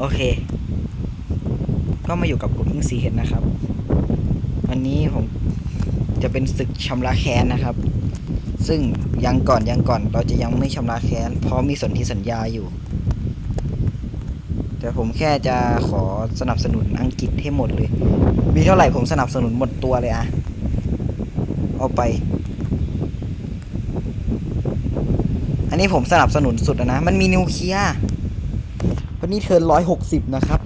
โอเค ก็มาอยู่กับกุ๊กกิ้งซีเห็ดนะครับ วันนี้ผมจะเป็นศึกชำระแค้นนะครับ ซึ่งยังก่อนยังก่อนเราจะยังไม่ชำระแค้น เพราะมีสนธิสัญญาอยู่ แต่ผมแค่จะขอสนับสนุนอังกฤษให้หมดเลย มีเท่าไหร่ผมสนับสนุนหมดตัวเลยอะเอาไป อันนี้ผมสนับสนุนสุดนะ มันมีนิวเคลียร์ วันนี้เทิร์นร้อยหกสิบนะครับ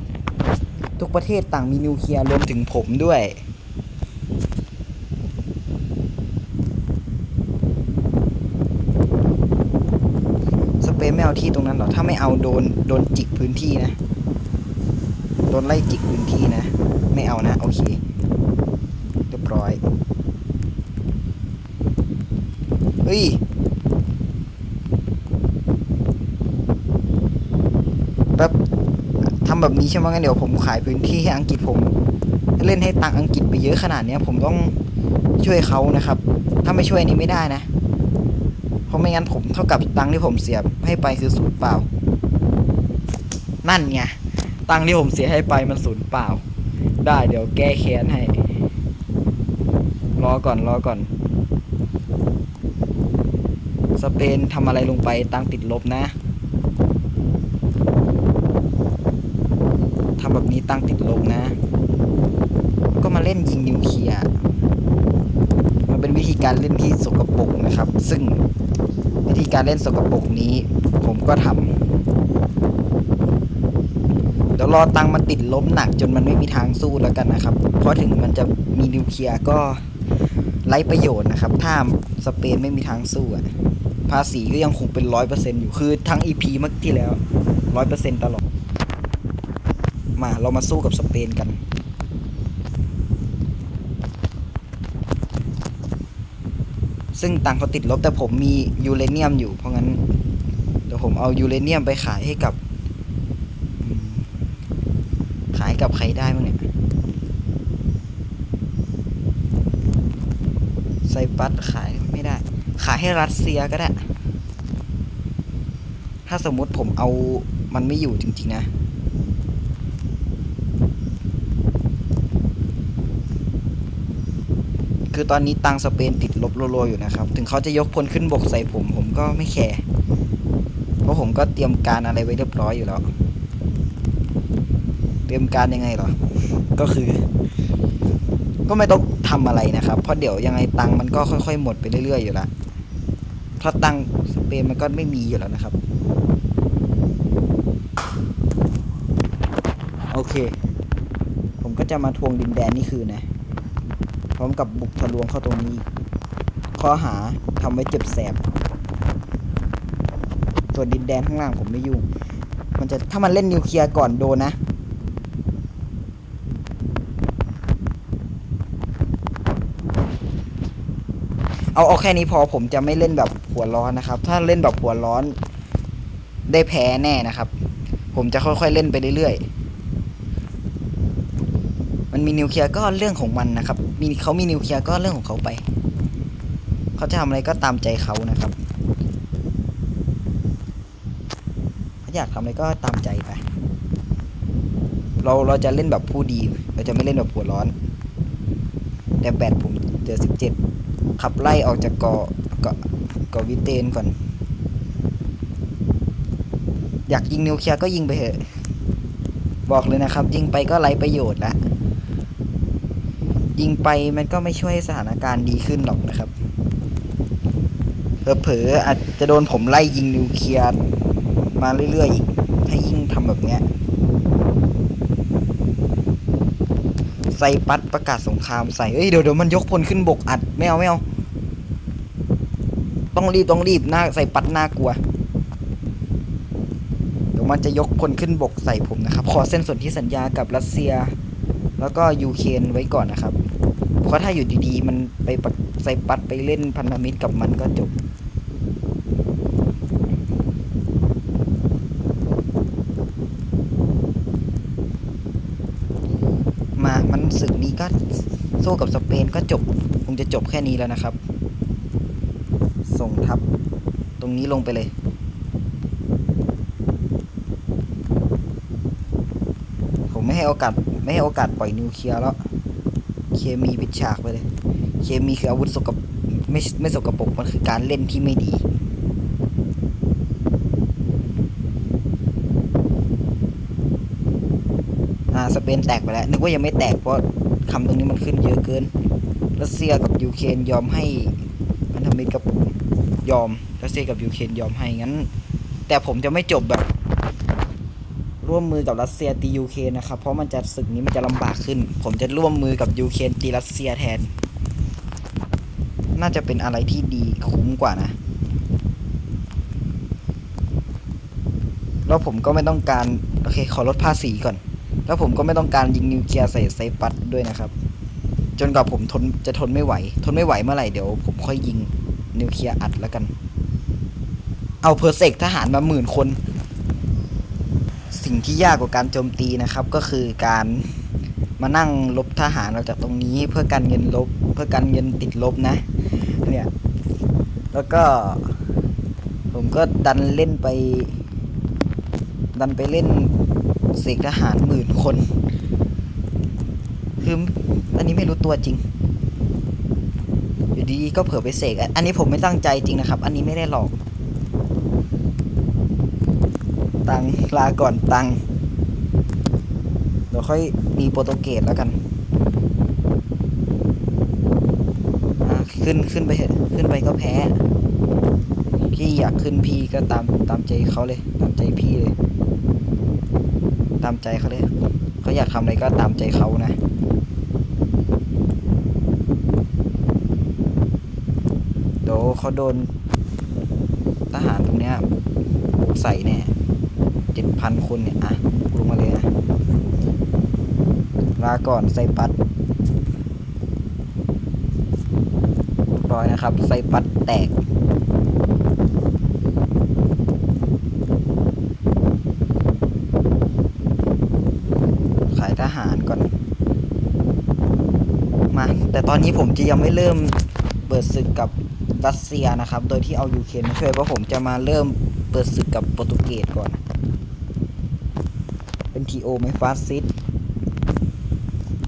ทุกประเทศต่างมีนิวเคลียร์รวมถึงผมด้วย สเปนไม่เอาที่ตรงนั้นหรอ ถ้าไม่เอาโดนโดนจิกพื้นที่นะ โดนไล่จิกพื้นที่นะ ไม่เอานะ โอเค เรียบร้อย เฮ้ย แบบทำ แบบนี้ใช่ไหมงั้นเดี๋ยวผมขายพื้นที่ให้อังกฤษผม เล่นให้ตังค์อังกฤษไปเยอะขนาดเนี้ย ผมต้องช่วยเขานะครับ ถ้าไม่ช่วยนี่ไม่ได้นะ เพราะไม่งั้นผมเท่ากับตังค์ที่ผมเสียให้ไปคือศูนย์เปล่า นั่นไงตังค์ที่ผมเสียให้ไปมันศูนย์เปล่า ได้เดี๋ยวแก้แค้นให้ รอก่อนรอก่อน สเปนทำอะไรลงไปตังค์ติดลบนะ ทำแบบนี้ตั้งติดลบนะ ก็มาเล่นยิงนิวเคลียร์มันเป็นวิธีการเล่นที่สกปรกนะครับ ซึ่งวิธีการเล่นสกปรกนี้ ผมก็ทำเดี๋ยวรอตังมันติดลบหนักจนมันไม่มีทางสู้แล้วกันนะครับ เพราะถึงมันจะมีนิวเคลียร์ก็ไร้ประโยชน์นะครับ ถ้าสเปนไม่มีทางสู้อะภาษีก็ยังคงเป็นร้อยเปอร์เซ็นต์อยู่คือทั้ง EP เมื่อที่แล้วร้อยเปอร์เซ็นต์ตลอด มาเรามาสู้กับสเปนกัน ซึ่งตังเขาติดลบแต่ผมมียูเรเนียมอยู่ เพราะงั้นเดี๋ยวผมเอายูเรเนียมไปขายให้กับ ขายกับใครได้บ้างเนี่ยไซปัสขายไม่ได้ ขายให้รัสเซียก็ได้ ถ้าสมมติผมเอามันไม่อยู่จริง ๆ นะ คือตอนนี้ตังสเปนติดลบรัวๆอยู่นะครับ ถึงเขาจะยกพลขึ้นบกใส่ผม ผมก็ไม่แคร์เพราะผมก็เตรียมการอะไรไว้เรียบร้อยอยู่แล้ว เตรียมการยังไงหรอ ก็คือ ก็ไม่ต้องทำอะไรนะครับ เพราะเดี๋ยวยังไงตังมันก็ค่อย ๆ หมดไปเรื่อยๆอยู่ละเพราะตังสเปนมันก็ไม่มีอยู่แล้วนะครับ โอเค ผมก็จะมาทวงดินแดนนี่คืนนะ ร้อมกับบุกทะลวงเข้าตรงนี้ ข้อหาทำไว้เจ็บแสบ ส่วนดินแดนข้างล่างผมไม่ยุ่ง มันจะถ้ามันเล่นนิวเคลียร์ก่อนโดนนะเอาเอาแค่นี้พอผมจะไม่เล่นแบบหัวร้อนนะครับ ถ้าเล่นแบบหัวร้อนได้แพ้แน่นะครับ ผมจะค่อยๆเล่นไปเรื่อยๆ มันมีนิวเคลียร์ก็เรื่องของมันนะครับ มีเขามีนิวเคลียร์ก็เรื่องของเขาไป เขาจะทำอะไรก็ตามใจเขานะครับเขาอยากทำอะไรก็ตามใจไป เราเราจะเล่นแบบผู้ดี เราจะไม่เล่นแบบหัวร้อน แต่แบตผมเจอสิบเจ็ดขับไล่ออกจากเกาะเกาะเกาะวิเตนก่อน อยากยิงนิวเคลียร์ก็ยิงไปเถอะ บอกเลยนะครับ ยิงไปก็ไรประโยชน์ละ ยิงไปมันก็ไม่ช่วยสถานการณ์ดีขึ้นหรอกนะครับเผลอๆอาจจะโดนผมไล่ยิงนิวเคลียร์มาเรื่อยๆอีกถ้ายิ่งทำแบบเนี้ยไซปัสประกาศสงครามใส่เอ้ยเดี๋ยวเดี๋ยวมันยกพลขึ้นบกอัดไม่เอาไม่เอาต้องรีบต้องรีบหน้าไซปัสน่ากลัว เดี๋ยวมันจะยกพลขึ้นบกใส่ผมนะครับ ขอเส้นส่วนที่สัญญากับรัสเซีย แล้วก็ยูเครนไว้ก่อนนะครับ เพราะถ้าอยู่ดีๆ มันไปปะไซปัสไปเล่นพันธมิตรกับมันก็จบมามันศึกนี้ก็สู้กับสเปนก็จบคงจะจบแค่นี้แล้วนะครับ ส่งทัพตรงนี้ลงไปเลย ให้โอกาสไม่ให้โอกาสปล่อยนิวเคลียร์แล้ว เคมีปิดฉากไปเลย เคมีคืออาวุธสกปไม่ไม่สกปรกมันคือการเล่นที่ไม่ดีอ่าสเปนแตกไปแล้วนึกว่ายังไม่แตกเพราะคำตรงนี้มันขึ้นเยอะเกินรัสเซียกับยูเครนยอมให้พันธมิตรกับยอมรัสเซียกับยูเครนยอมให้งั้น แต่ผมจะไม่จบแบบ ร่วมมือกับรัสเซียตียูเครนนะครับ เพราะมันจะศึกนี้มันจะลำบากขึ้น ผมจะร่วมมือกับยูเครนตีรัสเซียแทน น่าจะเป็นอะไรที่ดีคุ้มกว่านะ แล้วผมก็ไม่ต้องการ โอเค ขอลดภาษีก่อน แล้วผมก็ไม่ต้องการยิงนิวเคลียร์ใส่ไซปัสด้วยนะครับ จนกว่าผมทนจะทนไม่ไหว ทนไม่ไหวเมื่อไหร่เดี๋ยวผมค่อยยิงนิวเคลียร์อัดแล้วกัน เอาเพอร์เซกทหารมาหมื่นคน สิ่งที่ยากกว่าการโจมตีนะครับ ก็คือการมานั่งลบทหารเราจากตรงนี้เพื่อการเงินลบ เพื่อการเงินติดลบนะ เนี่ย แล้วก็ ผมก็ดันเล่นไป ดันไปเล่นเสกทหารหมื่นคนคืออันนี้ไม่รู้ตัวจริง อยู่ดีๆก็เผลอไปเสกอันนี้ผมไม่ตั้งใจจริงนะครับ อันนี้ไม่ได้หลอก ตังลาก่อนตังเดี๋ยวค่อยมีโปรโตเกสแล้วกันขึ้นขึ้นไปเถอะขึ้นไปก็แพ้พี่อยากขึ้นพี่ก็ตามตามใจเขาเลย ตามใจพี่เลย ตามใจเขาเลยเขาอยากทำอะไรก็ตามใจเขานะเดี๋ยวเขาโดนทหารตรงเนี้ยใส่แน่ เจ็ดพันคนเนี่ย อะลงมาเลยนะลาก่อนไซปัสร้อยนะครับ ไซปัสแตกขายทหารก่อน มา แต่ตอนนี้ผมจะยังไม่เริ่มเปิดศึกกับรัสเซียนะครับ โดยที่เอายูเครนมาช่วยเพราะผมจะมาเริ่มเปิดศึกกับโปรตุเกสก่อน ทีโอไหมฟาสซิส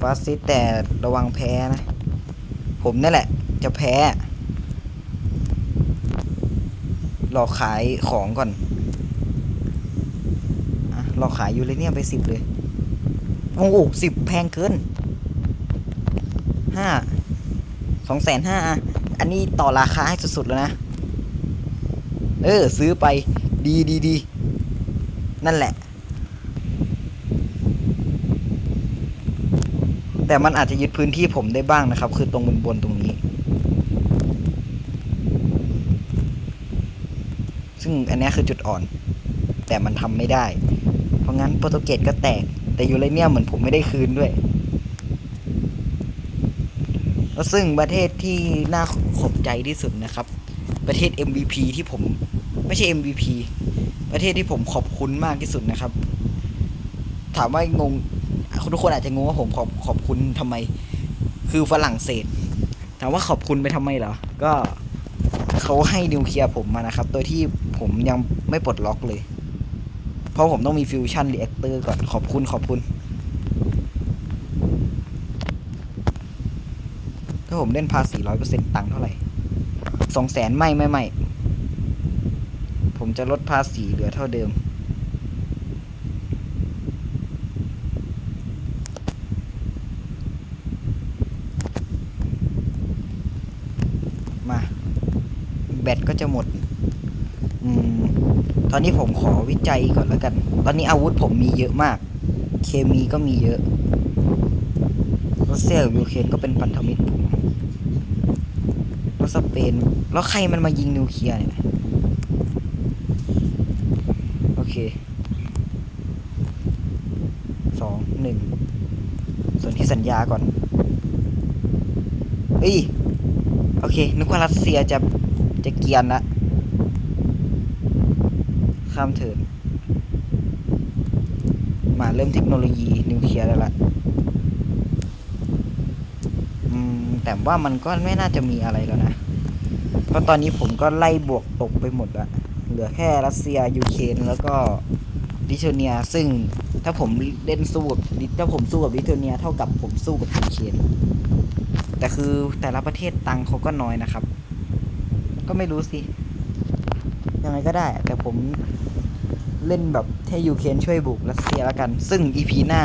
ฟาสซิสแต่ระวังแพ้นะ ผมนั่นแหละ จะแพ้ หลอกขายของก่อนอะหลอกขายยูเรเนียมไปสิบเลย โอ้โหสิบแพงเกินห้าสองแสนห้าอันนี้ต่อราคาให้สุดๆแล้วนะ เออ ซื้อไปดีดีดีนั่นแหละ แต่มันอาจจะยึดพื้นที่ผมได้บ้างนะครับ คือตรงบนบนตรงนี้ ซึ่งอันนี้คือจุดอ่อน แต่มันทำไม่ได้ เพราะงั้นโปรตุเกสก็แตก แต่ยูเรเนียมเหมือนผมไม่ได้คืนด้วย แล้วซึ่งประเทศที่น่าขอบใจที่สุดนะครับ ประเทศ MVP ที่ผมไม่ใช่ MVP ประเทศที่ผมขอบคุณมากที่สุดนะครับ ถามว่างง ทุกคนอาจจะงงว่าผมขอบขอบคุณทำไม คือฝรั่งเศสถามว่าขอบคุณไปทำไมเหรอ ก็เขาให้นิวเคลียร์ผมมานะครับ โดยที่ผมยังไม่ปลดล็อกเลย เพราะผมต้องมีฟิวชั่นรีแอคเตอร์ก่อน ขอบคุณขอบคุณ ถ้าผมเล่นภาษีร้อยเปอร์เซ็นต์ตังค์เท่าไหร่สองแสนไม่ไม่ไม่ ผมจะลดภาษีเหลือเท่าเดิม มา แบตก็จะหมด อืม ตอนนี้ผมขอวิจัยก่อนแล้วกัน ตอนนี้อาวุธผมมีเยอะมาก เคมีก็มีเยอะรัสเซียกับยูเครนก็เป็นพันธมิตรผมแล้วสเปน แล้วใครมันมายิงนิวเคลียร์เนี่ย โอเค สอง หนึ่ง ส่วนที่สัญญาก่อนเฮ้ย โอเค นึกว่ารัสเซียจะ จะเกียนละข้ามเถินมาเริ่มเทคโนโลยีนิวเคลียร์แล้วละอืม แต่ว่ามันก็ไม่น่าจะมีอะไรแล้วนะ เพราะตอนนี้ผมก็ไล่บวกตกไปหมดละเหลือแค่รัสเซียยูเครนแล้วก็ลิทัวเนีย ซึ่งถ้าผมเล่นสู้กับถ้าผมสู้กับลิทัวเนีย เท่ากับผมสู้กับยูเครนแต่คือแต่ละประเทศตังเขาก็น้อยนะครับ ก็ไม่รู้สิ ยังไงก็ได้ แต่ผมเล่นแบบให้ยูเครนช่วยบุกรัสเซียแล้วกัน ซึ่งอีพีหน้า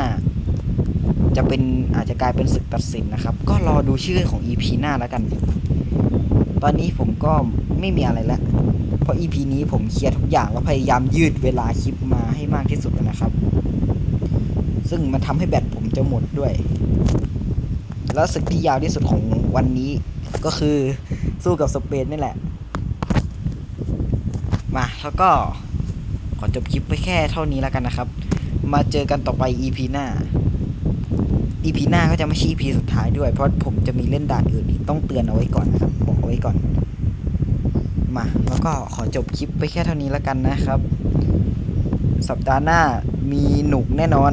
จะเป็นอาจจะกลายเป็นศึกตัดสินนะครับ ก็รอดูชื่อของ EP หน้าแล้วกัน ตอนนี้ผมก็ไม่มีอะไรแล้วเพราะ EP นี้ผมเคลียร์ทุกอย่างแล้วพยายามยืดเวลาคลิปมาให้มากที่สุดนะครับ ซึ่งมันทำให้แบตผมจะหมดด้วย แล้วศึกที่ยาวที่สุดของวันนี้ก็คือสู้กับสเปนนี่แหละ แล้วก็ขอจบคลิปไปแค่เท่านี้แล้วกันนะครับ มาเจอกันต่อไป EP หน้า EP หน้าก็จะไม่ใช่ EP สุดท้ายด้วย เพราะผมจะมีเล่นด่านอื่นี่ต้องเตือนเอาไว้ก่อนนะครับบอกเอาไว้ก่อน มาแล้วก็ขอจบคลิปไปแค่เท่านี้แล้วกันนะครับ สัปดาห์หน้ามีหนุกแน่นอน